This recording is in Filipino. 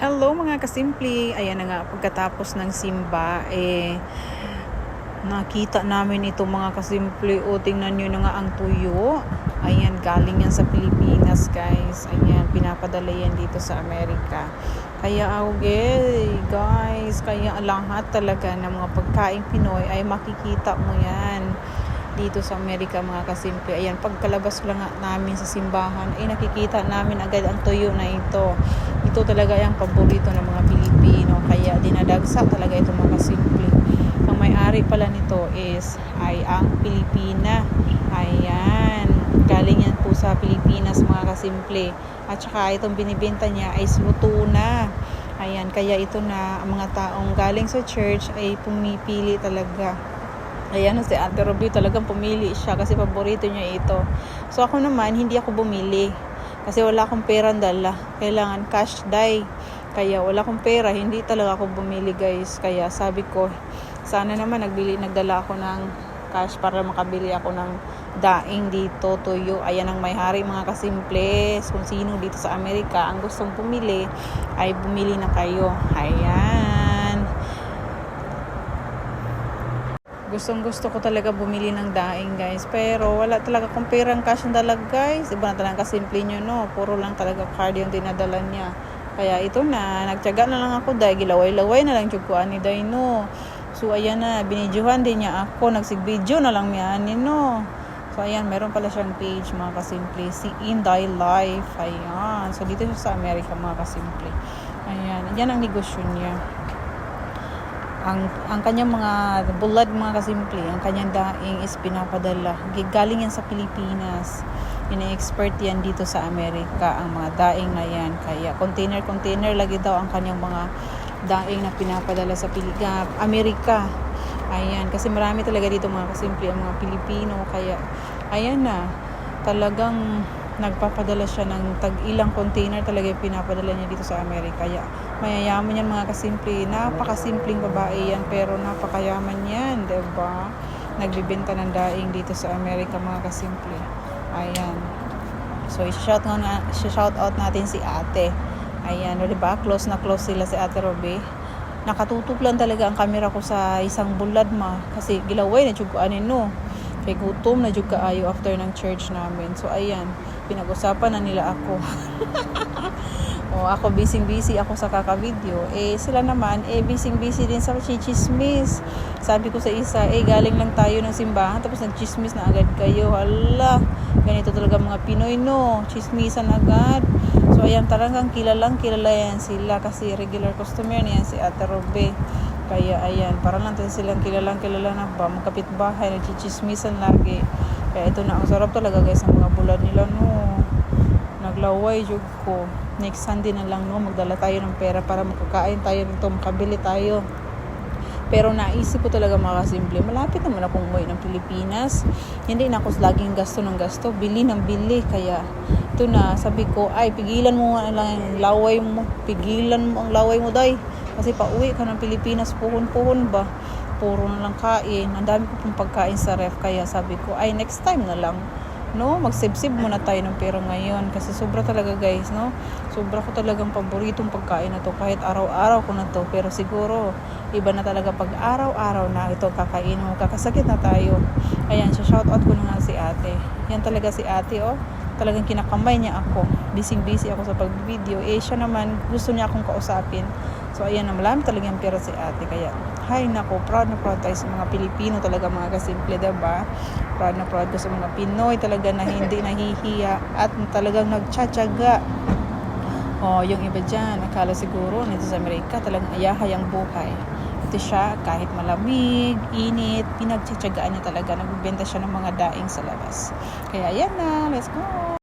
Hello mga kasimple. Ayan na nga, pagkatapos ng simba, eh, nakita namin ito mga kasimple. O, tingnan nyo na nga ang tuyo. Ayan, galing yan sa Pilipinas, guys. Ayan, pinapadala yan dito sa Amerika. Kaya, okay, guys, kaya lahat talaga ng mga pagkain Pinoy ay makikita mo yan dito sa Amerika mga kasimple. Ayan, pagkalabas lang namin sa simbahan, ay nakikita namin agad ang tuyo na ito. Ito talaga yung paborito ng mga Pilipino. Kaya dinadagsa talaga ito mga kasimple. Ang may-ari pala nito is ay ang Pilipina. Ayan. Galing yan po sa Pilipinas mga kasimple. At saka itong binibenta niya ay luto na. Ayan, kaya ito na ang mga taong galing sa church ay pumipili talaga Ayan, si Ate Ruby talagang pumili siya kasi paborito niya ito. So ako naman, hindi ako bumili. Kasi wala akong pera dala. Kailangan cash die. Kaya wala akong pera, hindi talaga ako bumili guys. Kaya sabi ko, sana naman nagbili, nagdala ako ng cash para makabili ako ng daing dito, tuyo. Ayan ang may-hari mga kasimple. Kung sino dito sa Amerika ang gustong pumili, ay bumili na kayo. Ayan. Gustong gusto ko talaga bumili ng daing guys. Pero wala talaga kung perang cash ang dalag guys. Iba na talaga kasimple nyo no. Puro lang talaga card yung dinadala niya. Kaya ito na. Nagtyaga na lang ako dahil gilaway-laway na lang tsukuan ni Dino. So ayan na. Binidyohan din niya ako. Nagsigbidyo na lang niya ni no. So ayan. Meron pala siyang page mga kasimple. Si Inday Life. Ayan. So dito siya sa Amerika mga kasimple. Ayan. Yan ang negosyo niya ang ang kanyang mga bulad mga kasimple, ang kanyang daing is pinapadala. Galing yan sa Pilipinas. Ina-expert yan dito sa Amerika ang mga daing na yan. Kaya container-container lagi daw ang kanyang mga daing na pinapadala sa Pilipinas, Amerika. Ayan, kasi marami talaga dito mga kasimple ang mga Pilipino. Kaya, ayan na, talagang nagpapadala siya ng tag-ilang container talaga yung pinapadala niya dito sa Amerika. Kaya mayayaman yan mga kasimple. Napakasimpleng babae yan pero napakayaman yan, 'di ba? Nagbibenta ng daing dito sa Amerika mga kasimple. Ayan. So, i-shout, na, shout out natin si ate. Ayan, o diba? Close na close sila si ate Robe. Nakatutok lang talaga ang camera ko sa isang bulad ma. Kasi gilaway na tsuguanin no. Kay gutom na juga ayo after ng church namin. So, ayan pinag-usapan na nila ako. o ako busy-busy ako sa kaka-video. Eh sila naman eh busy-busy din sa chichismis. Sabi ko sa isa, eh galing lang tayo ng simbahan tapos nag-chismis na agad kayo. Hala, ganito talaga mga Pinoy no, chismisan agad. So ayan talagang kilalang kilala yan sila kasi regular customer niyan si Ate Robe. Kaya ayan, para lang tayo silang kilalang kilala na ba, magkapit-bahay, nagchichismisan lagi. Kaya ito na, ang sarap talaga guys, ang mga bulad nila, no. Naglaway, jug ko. Next Sunday na lang, no, magdala tayo ng pera para makakain tayo nito, makabili tayo. Pero naisip ko talaga mga simple, malapit naman akong umuwi ng Pilipinas. Hindi na ako laging gasto ng gasto, bili ng bili. Kaya ito na, sabi ko, ay, pigilan mo lang ang laway mo. Pigilan mo ang laway mo, day kasi pauwi ka ng Pilipinas, puhon-puhon ba? Puro na lang kain. Ang dami ko pong pagkain sa ref. Kaya sabi ko, ay next time na lang. No, magsibsib muna tayo ng pera ngayon. Kasi sobra talaga guys, no? Sobra ko talagang paboritong pagkain na to. Kahit araw-araw ko na to. Pero siguro, iba na talaga pag araw-araw na ito kakain mo. Kakasakit na tayo. Ayan, siya shoutout ko na nga si ate. Yan talaga si ate, oh talagang kinakamay niya ako. Busy-busy ako sa pag-video. Eh, siya naman, gusto niya akong kausapin. So, ayan na, malami talagang pera si ate. Kaya, hay nako, proud na proud tayo sa mga Pilipino talaga mga kasimple, diba? Proud na proud ko sa mga Pinoy talaga na hindi nahihiya at talagang nagtsatsaga. Oh, yung iba dyan, akala siguro nito sa Amerika talagang ayahay ang buhay. Ito siya, kahit malamig, init, pinagtsatsagaan niya talaga. Nagbibenta siya ng mga daing sa labas. Kaya yan na, let's go!